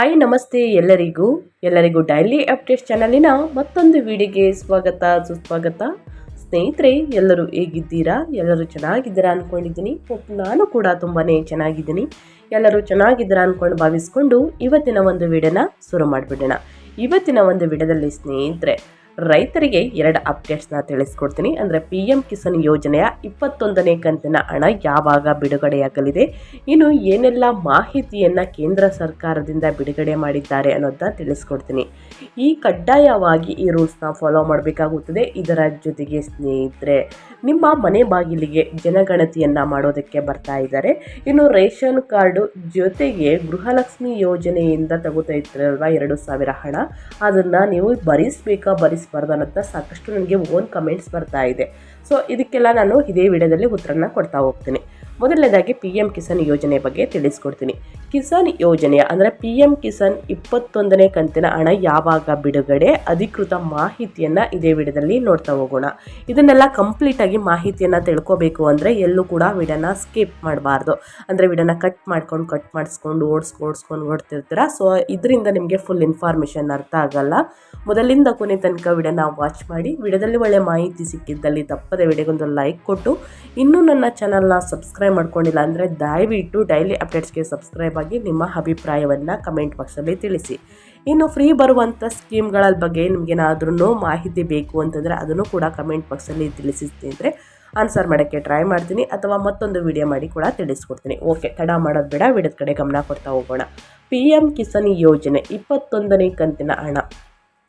Hi, ನಮಸ್ತೆ ಎಲ್ಲರಿಗೂ. ಎಲ್ಲರಿಗೂ ಡೈಲಿ ಅಪ್ಡೇಟ್ ಚಾನಲಿನ ಮತ್ತೊಂದು ವಿಡಿಯೋಗೆ ಸ್ವಾಗತ, ಸುಸ್ವಾಗತ. ಸ್ನೇಹಿತರೆ, ಎಲ್ಲರೂ ಹೇಗಿದ್ದೀರಾ? ಎಲ್ಲರೂ ಚೆನ್ನಾಗಿದ್ದೀರಾ ಅಂದ್ಕೊಂಡಿದ್ದೀನಿ ನಾನು ಕೂಡ ತುಂಬಾ ಚೆನ್ನಾಗಿದ್ದೀನಿ. ಎಲ್ಲರೂ ಚೆನ್ನಾಗಿದ್ದೀರಾ ಅಂದ್ಕೊಂಡು ಭಾವಿಸ್ಕೊಂಡು ಇವತ್ತಿನ ಒಂದು ವಿಡಿಯೋನ ಶುರು ಮಾಡಿಬಿಡೋಣ. ಇವತ್ತಿನ ಒಂದು ವಿಡಿಯೋದಲ್ಲಿ ಸ್ನೇಹಿತರೆ ರೈತರಿಗೆ ಎರಡು ಅಪ್ಡೇಟ್ಸ್ನ ತಿಳಿಸ್ಕೊಡ್ತೀನಿ. ಅಂದರೆ ಪಿ ಎಂ ಕಿಸಾನ್ ಯೋಜನೆಯ ಇಪ್ಪತ್ತೊಂದನೇ ಕಂತಿನ ಹಣ ಯಾವಾಗ ಬಿಡುಗಡೆಯಾಗಲಿದೆ? ಇನ್ನು ಏನೆಲ್ಲ ಮಾಹಿತಿಯನ್ನು ಕೇಂದ್ರ ಸರ್ಕಾರದಿಂದ ಬಿಡುಗಡೆ ಮಾಡಿದ್ದಾರೆ ಅನ್ನೋದನ್ನ ತಿಳಿಸ್ಕೊಡ್ತೀನಿ. ಈ ಕಡ್ಡಾಯವಾಗಿ ಈ ರೂಲ್ಸ್ನ ಫಾಲೋ ಮಾಡಬೇಕಾಗುತ್ತದೆ. ಇದರ ಜೊತೆಗೆ ಸ್ನೇಹಿತರೆ, ನಿಮ್ಮ ಮನೆ ಬಾಗಿಲಿಗೆ ಜನಗಣತಿಯನ್ನು ಮಾಡೋದಕ್ಕೆ ಬರ್ತಾ ಇದ್ದಾರೆ. ಇನ್ನು ರೇಷನ್ ಕಾರ್ಡು ಜೊತೆಗೆ ಗೃಹಲಕ್ಷ್ಮಿ ಯೋಜನೆಯಿಂದ ತಗೋತಾ ಇರ್ತೀರಲ್ವ ಎರಡು ಸಾವಿರ ಹಣ. ಅದನ್ನು ನೀವು ಭರಿಸಬೇಕಾ? ಭರಿಸಬಾರ್ದು ಅನ್ನೋದನ್ನ ಸಾಕಷ್ಟು ನನಗೆ ಓನ್ ಕಮೆಂಟ್ಸ್ ಬರ್ತಾ ಇದೆ. ಸೊ ಇದಕ್ಕೆಲ್ಲ ನಾನು ಇದೇ ವಿಡಿಯೋದಲ್ಲಿ ಉತ್ತರನ ಕೊಡ್ತಾ ಹೋಗ್ತೀನಿ. ಮೊದಲನೇದಾಗಿ ಪಿ ಎಂ ಕಿಸಾನ್ ಯೋಜನೆ ಬಗ್ಗೆ ತಿಳಿಸ್ಕೊಡ್ತೀನಿ. ಕಿಸಾನ್ ಯೋಜನೆಯ ಅಂದರೆ ಪಿ ಎಂ ಕಿಸಾನ್ ಇಪ್ಪತ್ತೊಂದನೇ ಕಂತಿನ ಹಣ ಯಾವಾಗ ಬಿಡುಗಡೆ, ಅಧಿಕೃತ ಮಾಹಿತಿಯನ್ನು ಇದೇ ವಿಡಿಯೋದಲ್ಲಿ ನೋಡ್ತಾ ಹೋಗೋಣ. ಇದನ್ನೆಲ್ಲ ಕಂಪ್ಲೀಟಾಗಿ ಮಾಹಿತಿಯನ್ನು ತಿಳ್ಕೊಬೇಕು ಅಂದರೆ ಎಲ್ಲೂ ಕೂಡ ವಿಡನ ಸ್ಕಿಪ್ ಮಾಡಬಾರ್ದು. ಅಂದರೆ ವಿಡನ ಕಟ್ ಮಾಡ್ಕೊಂಡು ಕಟ್ ಮಾಡಿಸ್ಕೊಂಡು ಓಡಿಸ್ಕೊಂಡು ಓಡಿಸ್ಕೊಂಡು ಓಡ್ತಿರ್ತೀರ? ಸೊ ಇದರಿಂದ ನಿಮಗೆ ಫುಲ್ ಇನ್ಫಾರ್ಮೇಷನ್ ಅರ್ಥ ಆಗಲ್ಲ. ಮೊದಲಿಂದ ಕೊನೆ ತನಕ ವಿಡಿಯೋನ ವಾಚ್ ಮಾಡಿ, ವಿಡಿಯೋದಲ್ಲಿ ಒಳ್ಳೆ ಮಾಹಿತಿ ಸಿಕ್ಕಿದ್ದಲ್ಲಿ ತಪ್ಪದೆ ವಿಡಿಯೋಗೊಂದು ಲೈಕ್ ಕೊಟ್ಟು, ಇನ್ನೂ ನನ್ನ ಚಾನಲ್ನ ಸಬ್ಸ್ಕ್ರೈಬ್ ಮಾಡ್ಕೊಂಡಿಲ್ಲ ಅಂದರೆ ದಯವಿಟ್ಟು ಡೈಲಿ ಅಪ್ಡೇಟ್ಸ್ಗೆ ಸಬ್ಸ್ಕ್ರೈಬ್ ಆಗಿ ನಿಮ್ಮ ಅಭಿಪ್ರಾಯವನ್ನು ಕಮೆಂಟ್ ಬಾಕ್ಸಲ್ಲಿ ತಿಳಿಸಿ. ಇನ್ನು ಫ್ರೀ ಬರುವಂಥ ಸ್ಕೀಮ್ಗಳ ಬಗ್ಗೆ ನಿಮಗೇನಾದ್ರೂ ಮಾಹಿತಿ ಬೇಕು ಅಂತಂದರೆ ಅದನ್ನು ಕೂಡ ಕಮೆಂಟ್ ಬಾಕ್ಸಲ್ಲಿ ತಿಳಿಸಿ ಅಂದರೆ ಆನ್ಸರ್ ಮಾಡೋಕ್ಕೆ ಟ್ರೈ ಮಾಡ್ತೀನಿ ಅಥವಾ ಮತ್ತೊಂದು ವಿಡಿಯೋ ಮಾಡಿ ಕೂಡ ತಿಳಿಸ್ಕೊಡ್ತೀನಿ. ಓಕೆ ತಡ ಮಾಡೋದು ಬೇಡ, ವಿಡಿಯೋದ ಕಡೆ ಗಮನ ಕೊಡ್ತಾ ಹೋಗೋಣ. ಪಿ ಎಂ ಕಿಸಾನ್ ಯೋಜನೆ ಇಪ್ಪತ್ತೊಂದನೇ ಕಂತಿನ ಹಣ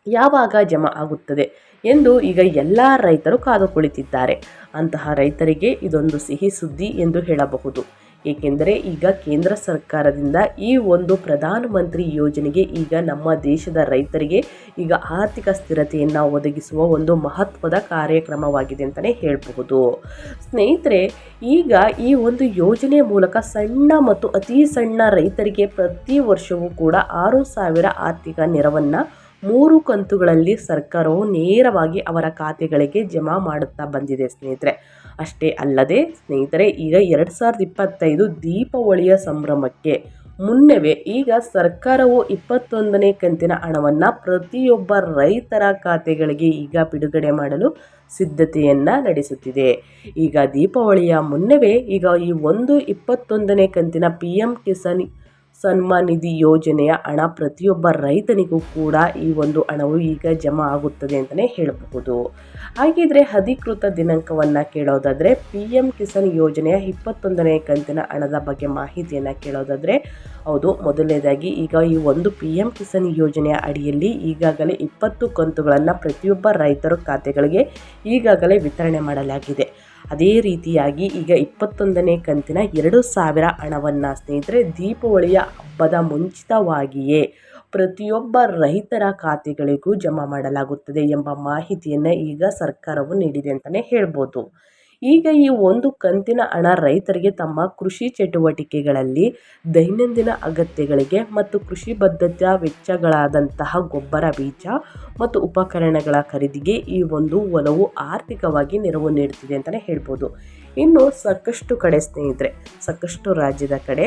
ಯಾವಾಗ ಜಮಾ ಆಗುತ್ತದೆ? ಎಂದು ಈಗ ಎಲ್ಲ ರೈತರು ಕಾದು ಕುಳಿತಿದ್ದಾರೆ ಅಂತಹ ರೈತರಿಗೆ ಇದೊಂದು ಸಿಹಿ ಸುದ್ದಿ ಎಂದು ಹೇಳಬಹುದು. ಏಕೆಂದರೆ ಈಗ ಕೇಂದ್ರ ಸರ್ಕಾರದಿಂದ ಈ ಒಂದು ಪ್ರಧಾನಮಂತ್ರಿ ಯೋಜನೆಗೆ ಈಗ ನಮ್ಮ ದೇಶದ ರೈತರಿಗೆ ಈಗ ಆರ್ಥಿಕ ಸ್ಥಿರತೆಯನ್ನು ಒದಗಿಸುವ ಒಂದು ಮಹತ್ವದ ಕಾರ್ಯಕ್ರಮವಾಗಿದೆ ಅಂತಲೇ ಹೇಳಬಹುದು. ಸ್ನೇಹಿತರೆ, ಈಗ ಈ ಒಂದು ಯೋಜನೆ ಮೂಲಕ ಸಣ್ಣ ಮತ್ತು ಅತಿ ಸಣ್ಣ ರೈತರಿಗೆ ಪ್ರತಿ ವರ್ಷವೂ ಕೂಡ ಆರು ಸಾವಿರ ಆರ್ಥಿಕ ನೆರವನ್ನು ಮೂರು ಕಂತುಗಳಲ್ಲಿ ಸರ್ಕಾರವು ನೇರವಾಗಿ ಅವರ ಖಾತೆಗಳಿಗೆ ಜಮಾ ಮಾಡುತ್ತಾ ಬಂದಿದೆ ಸ್ನೇಹಿತರೆ. ಅಷ್ಟೇ ಅಲ್ಲದೆ ಸ್ನೇಹಿತರೆ, ಈಗ ಎರಡು ಸಾವಿರದ ಇಪ್ಪತ್ತೈದು ದೀಪಾವಳಿಯ ಸಂಭ್ರಮಕ್ಕೆ ಮುನ್ನವೇ ಈಗ ಸರ್ಕಾರವು ಇಪ್ಪತ್ತೊಂದನೇ ಕಂತಿನ ಹಣವನ್ನು ಪ್ರತಿಯೊಬ್ಬ ರೈತರ ಖಾತೆಗಳಿಗೆ ಈಗ ಬಿಡುಗಡೆ ಮಾಡಲು ಸಿದ್ಧತೆಯನ್ನು ನಡೆಸುತ್ತಿದೆ. ಈಗ ದೀಪಾವಳಿಯ ಮುನ್ನವೇ ಈಗ ಈ ಒಂದು ಇಪ್ಪತ್ತೊಂದನೇ ಕಂತಿನ ಪಿ ಎಂ ಕಿಸಾನ್ ಸನ್ಮಾನ್ ನಿಧಿ ಯೋಜನೆಯ ಹಣ ಪ್ರತಿಯೊಬ್ಬ ರೈತನಿಗೂ ಕೂಡ ಈ ಒಂದು ಹಣವು ಈಗ ಜಮಾ ಆಗುತ್ತದೆ ಅಂತಲೇ ಹೇಳಬಹುದು. ಹಾಗಿದ್ರೆ ಅಧಿಕೃತ ದಿನಾಂಕವನ್ನು ಕೇಳೋದಾದರೆ ಪಿ ಎಂ ಕಿಸಾನ್ ಯೋಜನೆಯ ಇಪ್ಪತ್ತೊಂದನೇ ಕಂತಿನ ಹಣದ ಬಗ್ಗೆ ಮಾಹಿತಿಯನ್ನು ಕೇಳೋದಾದರೆ ಹೌದು, ಮೊದಲನೇದಾಗಿ ಈಗ ಈ ಒಂದು ಪಿ ಎಂ ಕಿಸಾನ್ ಯೋಜನೆಯ ಅಡಿಯಲ್ಲಿ ಈಗಾಗಲೇ ಇಪ್ಪತ್ತು ಕಂತುಗಳನ್ನು ಪ್ರತಿಯೊಬ್ಬ ರೈತರ ಖಾತೆಗಳಿಗೆ ಈಗಾಗಲೇ ವಿತರಣೆ ಮಾಡಲಾಗಿದೆ. ಅದೇ ರೀತಿಯಾಗಿ ಈಗ ಇಪ್ಪತ್ತೊಂದನೇ ಕಂತಿನ ಎರಡು ಸಾವಿರ ಹಣವನ್ನು ಸ್ನೇಹಿತರೆ, ದೀಪಾವಳಿಯ ಹಬ್ಬದ ಮುಂಚಿತವಾಗಿಯೇ ಪ್ರತಿಯೊಬ್ಬ ರೈತರ ಖಾತೆಗಳಿಗೂ ಜಮಾ ಮಾಡಲಾಗುತ್ತದೆ ಎಂಬ ಮಾಹಿತಿಯನ್ನು ಈಗ ಸರ್ಕಾರವು ನೀಡಿದೆ ಅಂತಲೇ ಹೇಳ್ಬೋದು. ಈಗ ಈ ಒಂದು ಕಂತಿನ ಹಣ ರೈತರಿಗೆ ತಮ್ಮ ಕೃಷಿ ಚಟುವಟಿಕೆಗಳಲ್ಲಿ ದೈನಂದಿನ ಅಗತ್ಯಗಳಿಗೆ ಮತ್ತು ಕೃಷಿ ಬದ್ಧತಾ ವೆಚ್ಚಗಳಾದಂತಹ ಗೊಬ್ಬರ, ಬೀಜ ಮತ್ತು ಉಪಕರಣಗಳ ಖರೀದಿಗೆ ಈ ಒಂದು ಒಲವು ಆರ್ಥಿಕವಾಗಿ ನೆರವು ನೀಡುತ್ತಿದೆ ಅಂತಲೇ ಹೇಳ್ಬೋದು. ಇನ್ನು ಸಾಕಷ್ಟು ಕಡೆ ಸ್ನೇಹಿತರೆ, ಸಾಕಷ್ಟು ರಾಜ್ಯದ ಕಡೆ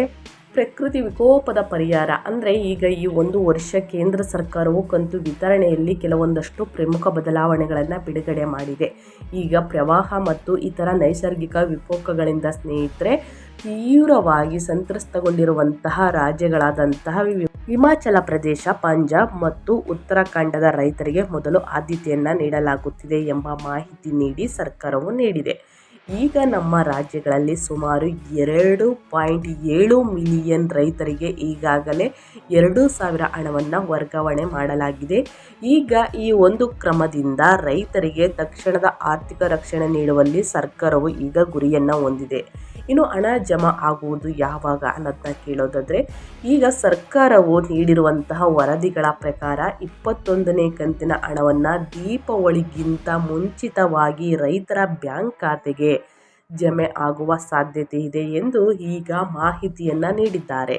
ಪ್ರಕೃತಿ ವಿಕೋಪದ ಪರಿಹಾರ. ಅಂದರೆ ಈಗ ಈ ಒಂದು ವರ್ಷ ಕೇಂದ್ರ ಸರ್ಕಾರವು ಕಂತು ವಿತರಣೆಯಲ್ಲಿ ಕೆಲವೊಂದಷ್ಟು ಪ್ರಮುಖ ಬದಲಾವಣೆಗಳನ್ನು ಬಿಡುಗಡೆ ಮಾಡಿದೆ. ಈಗ ಪ್ರವಾಹ ಮತ್ತು ಇತರ ನೈಸರ್ಗಿಕ ವಿಕೋಪಗಳಿಂದ ಸ್ನೇಹಿತರೆ, ತೀವ್ರವಾಗಿ ಸಂತ್ರಸ್ತಗೊಂಡಿರುವಂತಹ ರಾಜ್ಯಗಳಾದಂತಹ ಹಿಮಾಚಲ ಪ್ರದೇಶ, ಪಂಜಾಬ್ ಮತ್ತು ಉತ್ತರಾಖಂಡದ ರೈತರಿಗೆ ಮೊದಲು ಆದ್ಯತೆಯನ್ನು ನೀಡಲಾಗುತ್ತಿದೆ ಎಂಬ ಮಾಹಿತಿ ನೀಡಿ ಸರ್ಕಾರವು ನೀಡಿದೆ. ಈಗ ನಮ್ಮ ರಾಜ್ಯಗಳಲ್ಲಿ ಸುಮಾರು ಎರಡು ಪಾಯಿಂಟ್ ಏಳು ಮಿಲಿಯನ್ ರೈತರಿಗೆ ಈಗಾಗಲೇ ಎರಡು ಸಾವಿರ ಹಣವನ್ನು ವರ್ಗಾವಣೆ ಮಾಡಲಾಗಿದೆ. ಈಗ ಈ ಒಂದು ಕ್ರಮದಿಂದ ರೈತರಿಗೆ ತಕ್ಷಣದ ಆರ್ಥಿಕ ರಕ್ಷಣೆ ನೀಡುವಲ್ಲಿ ಸರ್ಕಾರವು ಈಗ ಗುರಿಯನ್ನು ಹೊಂದಿದೆ. ಇನ್ನು ಹಣ ಜಮಾ ಆಗುವುದು ಯಾವಾಗ ಅನ್ನೋದನ್ನ ಕೇಳೋದಾದರೆ, ಈಗ ಸರ್ಕಾರವು ನೀಡಿರುವಂತಹ ವರದಿಗಳ ಪ್ರಕಾರ ಇಪ್ಪತ್ತೊಂದನೇ ಕಂತಿನ ಹಣವನ್ನು ದೀಪಾವಳಿಗಿಂತ ಮುಂಚಿತವಾಗಿ ರೈತರ ಬ್ಯಾಂಕ್ ಖಾತೆಗೆ ಜಮೆ ಆಗುವ ಸಾಧ್ಯತೆ ಇದೆ ಎಂದು ಈಗ ಮಾಹಿತಿಯನ್ನು ನೀಡಿದ್ದಾರೆ.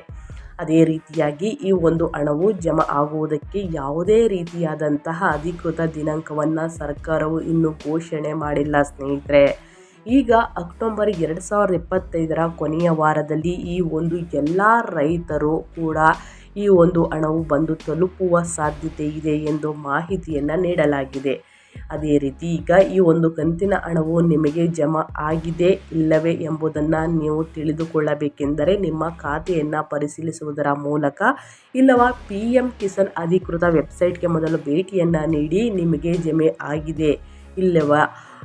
ಅದೇ ರೀತಿಯಾಗಿ ಈ ಒಂದು ಹಣವು ಜಮಾ ಆಗುವುದಕ್ಕೆ ಯಾವುದೇ ರೀತಿಯಾದಂತಹ ಅಧಿಕೃತ ದಿನಾಂಕವನ್ನು ಸರ್ಕಾರವು ಇನ್ನೂ ಘೋಷಣೆ ಮಾಡಿಲ್ಲ ಸ್ನೇಹಿತರೆ. ಈಗ ಅಕ್ಟೋಬರ್ ಎರಡು ಸಾವಿರದ ಇಪ್ಪತ್ತೈದರ ಕೊನೆಯ ವಾರದಲ್ಲಿ ಈ ಒಂದು ಎಲ್ಲ ರೈತರು ಕೂಡ ಈ ಒಂದು ಹಣವು ಬಂದು ತಲುಪುವ ಸಾಧ್ಯತೆ ಇದೆ ಎಂದು ಮಾಹಿತಿಯನ್ನು ನೀಡಲಾಗಿದೆ. ಅದೇ ರೀತಿ ಈಗ ಈ ಒಂದು ಕಂತಿನ ಹಣವು ನಿಮಗೆ ಜಮಾ ಆಗಿದೆ ಇಲ್ಲವೇ ಎಂಬುದನ್ನು ನೀವು ತಿಳಿದುಕೊಳ್ಳಬೇಕೆಂದರೆ ನಿಮ್ಮ ಖಾತೆಯನ್ನು ಪರಿಶೀಲಿಸುವುದರ ಮೂಲಕ ಇಲ್ಲವ ಪಿ ಎಂ ಕಿಸಾನ್ ಅಧಿಕೃತ ವೆಬ್ಸೈಟ್ಗೆ ಮೊದಲು ಭೇಟಿಯನ್ನು ನೀಡಿ ನಿಮಗೆ ಜಮೆ ಆಗಿದೆ ಇಲ್ಲವ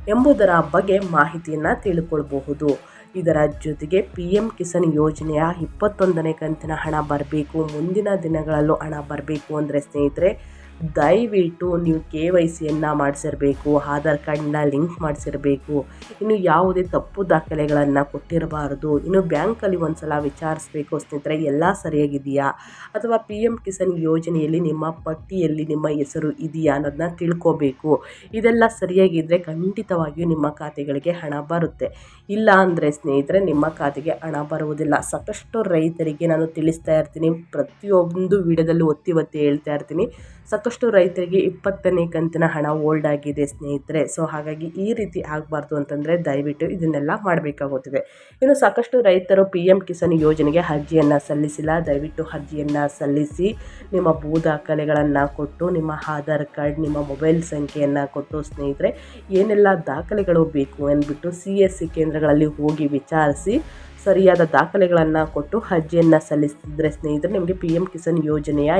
ಎಂಬುದರ ಬಗ್ಗೆ ಮಾಹಿತಿಯನ್ನು ತಿಳ್ಕೊಳ್ಬಹುದು. ಇದರ ಜೊತೆಗೆ ಪಿ ಎಂ ಕಿಸಾನ್ ಯೋಜನೆಯ ಇಪ್ಪತ್ತೊಂದನೇ ಕಂತಿನ ಹಣ ಬರಬೇಕು, ಮುಂದಿನ ದಿನಗಳಲ್ಲೂ ಹಣ ಬರಬೇಕು ಅಂದರೆ ಸ್ನೇಹಿತರೆ ದಯವಿಟ್ಟು ನೀವು ಕೆ ವೈ ಸಿಯನ್ನು ಮಾಡಿಸಿರಬೇಕು, ಆಧಾರ್ ಕಾರ್ಡನ್ನ ಲಿಂಕ್ ಮಾಡಿಸಿರಬೇಕು. ಇನ್ನು ಯಾವುದೇ ತಪ್ಪು ದಾಖಲೆಗಳನ್ನು ಕೊಟ್ಟಿರಬಾರ್ದು. ಇನ್ನು ಬ್ಯಾಂಕಲ್ಲಿ ಒಂದು ಸಲ ವಿಚಾರಿಸಬೇಕು ಸ್ನೇಹಿತರೆ, ಎಲ್ಲ ಸರಿಯಾಗಿದೆಯಾ? ಅಥವಾ ಪಿ ಎಂ ಕಿಸಾನ್ ಯೋಜನೆಯಲ್ಲಿ ನಿಮ್ಮ ಪಟ್ಟಿಯಲ್ಲಿ ನಿಮ್ಮ ಹೆಸರು ಇದೆಯಾ ಅನ್ನೋದನ್ನ ತಿಳ್ಕೋಬೇಕು. ಇದೆಲ್ಲ ಸರಿಯಾಗಿದ್ದರೆ ಖಂಡಿತವಾಗಿಯೂ ನಿಮ್ಮ ಖಾತೆಗಳಿಗೆ ಹಣ ಬರುತ್ತೆ. ಇಲ್ಲ ಅಂದರೆ ಸ್ನೇಹಿತರೆ, ನಿಮ್ಮ ಖಾತೆಗೆ ಹಣ ಬರುವುದಿಲ್ಲ. ಸಾಕಷ್ಟು ರೈತರಿಗೆ ನಾನು ತಿಳಿಸ್ತಾ ಇರ್ತೀನಿ. ಪ್ರತಿಯೊಂದು ವಿಡಿಯೋದಲ್ಲೂ ಒತ್ತಿ ಒತ್ತಿ ಹೇಳ್ತಾ ಇರ್ತೀನಿ. ಸಾಕಷ್ಟು ರೈತರಿಗೆ ಇಪ್ಪತ್ತನೇ ಕಂತಿನ ಹಣ ಓಲ್ಡ್ ಆಗಿದೆ ಸ್ನೇಹಿತರೆ. ಸೊ ಹಾಗಾಗಿ ಈ ರೀತಿ ಆಗಬಾರ್ದು ಅಂತಂದರೆ ದಯವಿಟ್ಟು ಇದನ್ನೆಲ್ಲ ಮಾಡಬೇಕಾಗುತ್ತದೆ. ಇನ್ನು ಸಾಕಷ್ಟು ರೈತರು ಪಿ ಎಂ ಕಿಸಾನ್ ಯೋಜನೆಗೆ ಅರ್ಜಿಯನ್ನು ಸಲ್ಲಿಸಿಲ್ಲ. ದಯವಿಟ್ಟು ಅರ್ಜಿಯನ್ನು ಸಲ್ಲಿಸಿ ನಿಮ್ಮ ಭೂ ದಾಖಲೆಗಳನ್ನು ಕೊಟ್ಟು, ನಿಮ್ಮ ಆಧಾರ್ ಕಾರ್ಡ್, ನಿಮ್ಮ ಮೊಬೈಲ್ ಸಂಖ್ಯೆಯನ್ನು ಕೊಟ್ಟು ಸ್ನೇಹಿತರೆ, ಏನೆಲ್ಲ ದಾಖಲೆಗಳು ಬೇಕು ಅಂದ್ಬಿಟ್ಟು ಸಿ ಎಸ್ ಸಿ ಕೇಂದ್ರಗಳಲ್ಲಿ ಹೋಗಿ ವಿಚಾರಿಸಿ ಸರಿಯಾದ ದಾಖಲೆಗಳನ್ನು ಕೊಟ್ಟು ಅರ್ಜಿಯನ್ನು ಸಲ್ಲಿಸಿದರೆ ಸ್ನೇಹಿತರೆ, ನಿಮಗೆ ಪಿ ಎಂ ಕಿಸಾನ್ ಯೋಜನೆಯ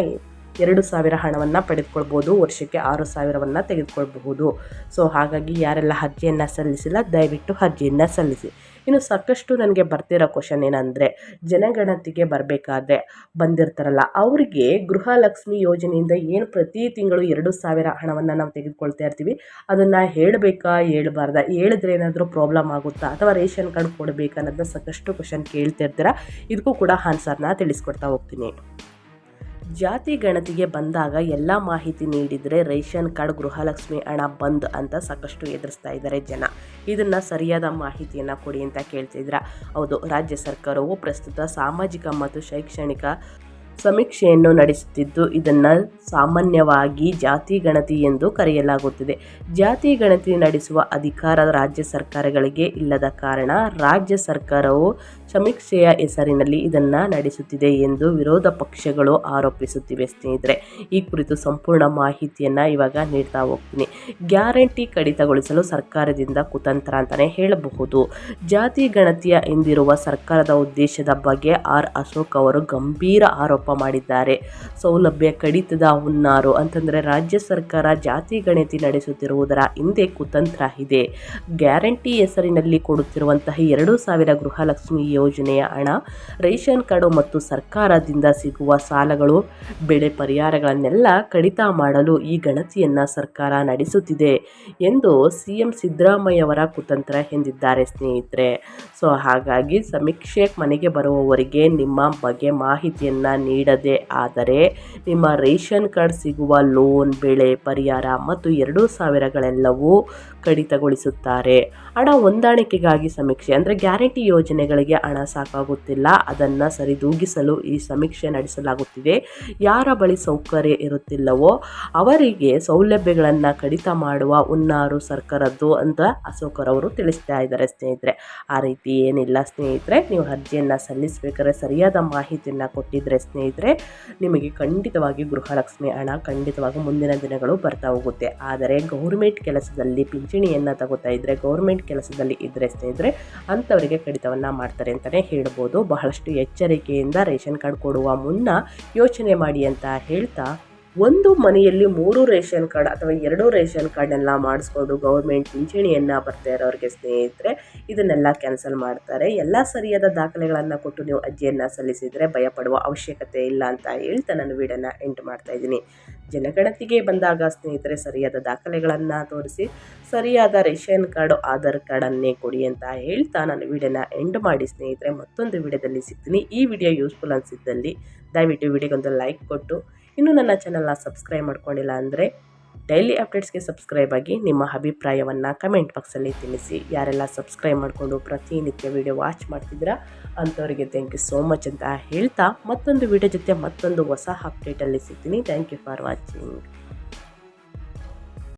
ಎರಡು ಸಾವಿರ ಹಣವನ್ನು ಪಡೆದುಕೊಳ್ಬೋದು, ವರ್ಷಕ್ಕೆ ಆರು ಸಾವಿರವನ್ನು ತೆಗೆದುಕೊಳ್ಬಹುದು. ಸೊ ಹಾಗಾಗಿ ಯಾರೆಲ್ಲ ಅರ್ಜಿಯನ್ನು ಸಲ್ಲಿಸಿಲ್ಲ, ದಯವಿಟ್ಟು ಅರ್ಜಿಯನ್ನು ಸಲ್ಲಿಸಿ. ಇನ್ನು ಸಾಕಷ್ಟು ನನಗೆ ಬರ್ತಿರೋ ಕ್ವಶನ್ ಏನಂದರೆ, ಜನಗಣತಿಗೆ ಬರಬೇಕಾದ್ರೆ ಬಂದಿರ್ತಾರಲ್ಲ, ಅವರಿಗೆ ಗೃಹಲಕ್ಷ್ಮಿ ಯೋಜನೆಯಿಂದ ಏನು ಪ್ರತಿ ತಿಂಗಳು ಎರಡು ಸಾವಿರ ಹಣವನ್ನು ನಾವು ತೆಗೆದುಕೊಳ್ತಾ ಇರ್ತೀವಿ, ಅದನ್ನು ಹೇಳಬೇಕಾ, ಹೇಳ್ಬಾರ್ದಾ, ಹೇಳಿದ್ರೆ ಏನಾದರೂ ಪ್ರಾಬ್ಲಮ್ ಆಗುತ್ತಾ, ಅಥವಾ ರೇಷನ್ ಕಾರ್ಡ್ ಕೊಡಬೇಕಾ ಅನ್ನೋದನ್ನ ಸಾಕಷ್ಟು ಕ್ವಶನ್ ಕೇಳ್ತಿರ್ತೀರ ಇದಕ್ಕೂ ಕೂಡ ಆನ್ಸರ್ನ ತಿಳಿಸ್ಕೊಡ್ತಾ ಹೋಗ್ತೀನಿ. ಜಾತಿ ಗಣತಿಗೆ ಬಂದಾಗ ಎಲ್ಲ ಮಾಹಿತಿ ನೀಡಿದರೆ ರೇಷನ್ ಕಾರ್ಡ್ ಗೃಹಲಕ್ಷ್ಮಿ ಹಣ ಬಂದ್ ಅಂತ ಸಾಕಷ್ಟು ಎದುರಿಸ್ತಾ ಇದ್ದಾರೆ ಜನ. ಇದನ್ನು ಸರಿಯಾದ ಮಾಹಿತಿಯನ್ನು ಕೊಡಿ ಅಂತ ಕೇಳ್ತಿದ್ರ ಹೌದು, ರಾಜ್ಯ ಸರ್ಕಾರವು ಪ್ರಸ್ತುತ ಸಾಮಾಜಿಕ ಮತ್ತು ಶೈಕ್ಷಣಿಕ ಸಮೀಕ್ಷೆಯನ್ನು ನಡೆಸುತ್ತಿದ್ದು, ಇದನ್ನು ಸಾಮಾನ್ಯವಾಗಿ ಜಾತಿ ಗಣತಿ ಎಂದು ಕರೆಯಲಾಗುತ್ತಿದೆ. ಜಾತಿ ಗಣತಿ ನಡೆಸುವ ಅಧಿಕಾರ ರಾಜ್ಯ ಸರ್ಕಾರಗಳಿಗೆ ಇಲ್ಲದ ಕಾರಣ ರಾಜ್ಯ ಸರ್ಕಾರವು ಸಮೀಕ್ಷೆಯ ಹೆಸರಿನಲ್ಲಿ ಇದನ್ನು ನಡೆಸುತ್ತಿದೆ ಎಂದು ವಿರೋಧ ಪಕ್ಷಗಳು ಆರೋಪಿಸುತ್ತಿವೆ ಸ್ನೇಹಿತರೆ. ಈ ಕುರಿತು ಸಂಪೂರ್ಣ ಮಾಹಿತಿಯನ್ನು ಇವಾಗ ನೀಡ್ತಾ ಹೋಗ್ತೀನಿ. ಗ್ಯಾರಂಟಿ ಕಡಿತಗೊಳಿಸಲು ಸರ್ಕಾರದಿಂದ ಕುತಂತ್ರ ಅಂತಲೇ ಹೇಳಬಹುದು. ಜಾತಿ ಗಣತಿಯ ಎಂದಿರುವ ಸರ್ಕಾರದ ಉದ್ದೇಶದ ಬಗ್ಗೆ ಆರ್ ಅಶೋಕ್ ಅವರು ಗಂಭೀರ ಆರೋಪ ಮಾಡಿದ್ದಾರೆ. ಸೌಲಭ್ಯ ಕಡಿತದ ಹುನ್ನಾರು, ಅಂತಂದರೆ ರಾಜ್ಯ ಸರ್ಕಾರ ಜಾತಿ ಗಣತಿ ನಡೆಸುತ್ತಿರುವುದರ ಹಿಂದೆ ಕುತಂತ್ರ ಇದೆ. ಗ್ಯಾರಂಟಿ ಹೆಸರಿನಲ್ಲಿ ಕೊಡುತ್ತಿರುವಂತಹ ಎರಡು ಸಾವಿರ ಗೃಹಲಕ್ಷ್ಮಿ ಯೋಜನೆಯ ಹಣ, ರೇಷನ್ ಕಾರ್ಡು ಮತ್ತು ಸರ್ಕಾರದಿಂದ ಸಿಗುವ ಸಾಲಗಳು, ಬೆಳೆ ಪರಿಹಾರಗಳನ್ನೆಲ್ಲ ಕಡಿತ ಮಾಡಲು ಈ ಗಣತಿಯನ್ನು ಸರ್ಕಾರ ನಡೆಸುತ್ತಿದೆ ಎಂದು ಸಿ ಎಂ ಸಿದ್ದರಾಮಯ್ಯವರ ಕುತಂತ್ರ ಎಂದಿದ್ದಾರೆ ಸ್ನೇಹಿತರೆ. ಸೊ, ಹಾಗಾಗಿ ಸಮೀಕ್ಷೆ ಮನೆಗೆ ಬರುವವರಿಗೆ ನಿಮ್ಮ ಬಗ್ಗೆ ಮಾಹಿತಿಯನ್ನು ನೀಡದೆ ಆದರೆ ನಿಮ್ಮ ರೇಷನ್ ಕಾರ್ಡ್ ಸಿಗುವ ಲೋನ್, ಬೆಳೆ ಪರಿಹಾರ ಮತ್ತು ಎರಡು ಸಾವಿರಗಳೆಲ್ಲವೂ ಕಡಿತಗೊಳಿಸುತ್ತಾರೆ. ಹಣ ಹೊಂದಾಣಿಕೆಗಾಗಿ ಸಮೀಕ್ಷೆ ಅಂದರೆ ಗ್ಯಾರಂಟಿ ಯೋಜನೆಗಳಿಗೆ ಹಣ ಸಾಕಾಗುತ್ತಿಲ್ಲ. ಅದನ್ನು ಸರಿದೂಗಿಸಲು ಈ ಸಮೀಕ್ಷೆ ನಡೆಸಲಾಗುತ್ತಿದೆ. ಯಾರ ಬಳಿ ಸೌಕರ್ಯ ಇರುತ್ತಿಲ್ಲವೋ ಅವರಿಗೆ ಸೌಲಭ್ಯಗಳನ್ನು ಕಡಿತ ಮಾಡುವ ಹುನ್ನಾರು ಸರ್ಕಾರದ್ದು ಅಂತ ಅಶೋಕರ್ ಅವರು ತಿಳಿಸ್ತಾ ಇದ್ದಾರೆ ಸ್ನೇಹಿತರೆ. ಆ ರೀತಿ ಏನಿಲ್ಲ ಸ್ನೇಹಿತರೆ. ನೀವು ಅರ್ಜಿಯನ್ನು ಸಲ್ಲಿಸಬೇಕಾದ್ರೆ ಸರಿಯಾದ ಮಾಹಿತಿಯನ್ನು ಕೊಟ್ಟಿದ್ದರೆ ಸ್ನೇಹಿತರೆ ನಿಮಗೆ ಖಂಡಿತವಾಗಿ ಗೃಹಲಕ್ಷ್ಮಿ ಹಣ ಖಂಡಿತವಾಗಿ ಮುಂದಿನ ದಿನಗಳು ಬರ್ತಾ ಹೋಗುತ್ತೆ. ಆದರೆ ಗೌರ್ಮೆಂಟ್ ಕೆಲಸದಲ್ಲಿ ಪಿಂಚಣಿಯನ್ನು ತಗೋತಾ ಇದ್ದರೆ ಗೌರ್ಮೆಂಟ್ ಕೆಲಸದಲ್ಲಿ ಇದ್ದರೆ ಸ್ನೇಹಿತರೆ ಅಂಥವರಿಗೆ ಕಡಿತವನ್ನು ಮಾಡ್ತಾರೆ ಅಂತಲೇ ಹೇಳ್ಬೋದು. ಬಹಳಷ್ಟು ಎಚ್ಚರಿಕೆಯಿಂದ ರೇಷನ್ ಕಾರ್ಡ್ ಕೊಡುವ ಮುನ್ನ ಯೋಚನೆ ಮಾಡಿ ಅಂತ ಹೇಳ್ತಾ ಒಂದು ಮನೆಯಲ್ಲಿ ಮೂರು ರೇಷನ್ ಕಾರ್ಡ್ ಅಥವಾ ಎರಡು ರೇಷನ್ ಕಾರ್ಡ್ನೆಲ್ಲ ಮಾಡಿಸ್ಕೊಂಡು ಗೌರ್ಮೆಂಟ್ ಪಿಂಚಣಿಯನ್ನು ಬರ್ತಾ ಇರೋರಿಗೆ ಸ್ನೇಹಿತರೆ, ಇದನ್ನೆಲ್ಲ ಕ್ಯಾನ್ಸಲ್ ಮಾಡ್ತಾರೆ. ಎಲ್ಲ ಸರಿಯಾದ ದಾಖಲೆಗಳನ್ನು ಕೊಟ್ಟು ನೀವು ಅರ್ಜಿಯನ್ನು ಸಲ್ಲಿಸಿದರೆ ಭಯಪಡುವ ಅವಶ್ಯಕತೆ ಇಲ್ಲ ಅಂತ ಹೇಳ್ತಾ ನಾನು ವೀಡಿಯೋನ ಎಂಟು ಮಾಡ್ತಾ ಇದ್ದೀನಿ. ಜನಗಣತಿಗೆ ಬಂದಾಗ ಸ್ನೇಹಿತರೆ, ಸರಿಯಾದ ದಾಖಲೆಗಳನ್ನು ತೋರಿಸಿ, ಸರಿಯಾದ ರೇಷನ್ ಕಾರ್ಡು, ಆಧಾರ್ ಕಾರ್ಡನ್ನೇ ಕೊಡಿ ಅಂತ ಹೇಳ್ತಾ ನಾನು ವೀಡಿಯೋನ ಎಂಡ್ ಮಾಡಿ ಸ್ನೇಹಿತರೆ, ಮತ್ತೊಂದು ವಿಡಿಯೋದಲ್ಲಿ ಸಿಗ್ತೀನಿ. ಈ ವಿಡಿಯೋ ಯೂಸ್ಫುಲ್ ಅನಿಸಿದ್ದಲ್ಲಿ ದಯವಿಟ್ಟು ವಿಡಿಯೋಗೊಂದು ಲೈಕ್ ಕೊಟ್ಟು ಇನ್ನೂ ನನ್ನ ಚಾನಲ್ನ ಸಬ್ಸ್ಕ್ರೈಬ್ ಮಾಡ್ಕೊಂಡಿಲ್ಲ ಅಂದರೆ ಡೈಲಿ ಅಪ್ಡೇಟ್ಸ್ಗೆ ಸಬ್ಸ್ಕ್ರೈಬ್ ಆಗಿ ನಿಮ್ಮ ಅಭಿಪ್ರಾಯವನ್ನು ಕಮೆಂಟ್ ಬಾಕ್ಸಲ್ಲಿ ತಿಳಿಸಿ. ಯಾರೆಲ್ಲ ಸಬ್ಸ್ಕ್ರೈಬ್ ಮಾಡಿಕೊಂಡು ಪ್ರತಿನಿತ್ಯ ವಿಡಿಯೋ ವಾಚ್ ಮಾಡ್ತಿದ್ದೀರಾ, ಅಂಥವರಿಗೆ ಥ್ಯಾಂಕ್ ಯು ಸೋ ಮಚ್ ಅಂತ ಹೇಳ್ತಾ ಮತ್ತೊಂದು ವಿಡಿಯೋ ಜೊತೆ ಮತ್ತೊಂದು ಹೊಸ ಅಪ್ಡೇಟಲ್ಲಿ ಸಿಗ್ತೀನಿ. Thank you for watching